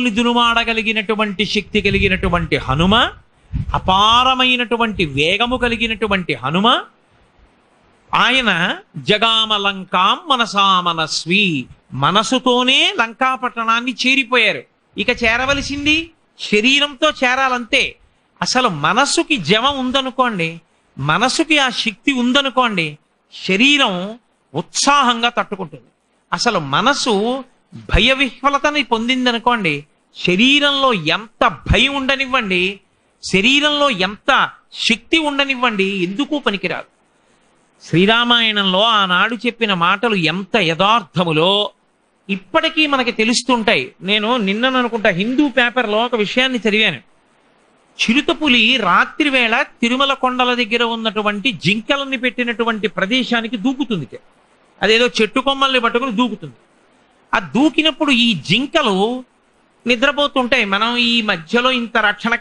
దునుమాడగలిగినటువంటి శక్తి కలిగినటువంటి హనుమ అపారమైనటువంటి వేగము కలిగినటువంటి హనుమ ఆయన జగామ లంకాం మనసా మనసుతోనే లంకా పట్టణాన్ని చేరిపోయారు. ఇక చేరవలసింది శరీరంతో చేరాలంతే. అసలు మనసుకి జమ ఉందనుకోండి మనసుకి ఆ శక్తి ఉందనుకోండి శరీరం ఉత్సాహంగా తట్టుకుంటుంది. అసలు మనసు భయ విహ్వలతని పొందిందనుకోండి శరీరంలో ఎంత భయం ఉండనివ్వండి శరీరంలో ఎంత శక్తి ఉండనివ్వండి ఎందుకు పనికిరాదు. శ్రీరామాయణంలో ఆనాడు చెప్పిన మాటలు ఎంత యథార్థములో ఇప్పటికీ మనకి తెలుస్తుంటాయి. నేను నిన్న అనుకుంటా హిందూ పేపర్లో ఒక విషయాన్ని చదివాను. చిరుతపులి రాత్రి వేళ తిరుమల కొండల దగ్గర ఉన్నటువంటి జింకలని పెట్టినటువంటి ప్రదేశానికి దూకుతుంది. అదేదో చెట్టు కొమ్మల్ని పట్టుకుని దూకుతుంది. ఆ దూకినప్పుడు ఈ జింకలు నిద్రపోతుంటాయి. మనం ఈ మధ్యలో ఇంత రక్షణ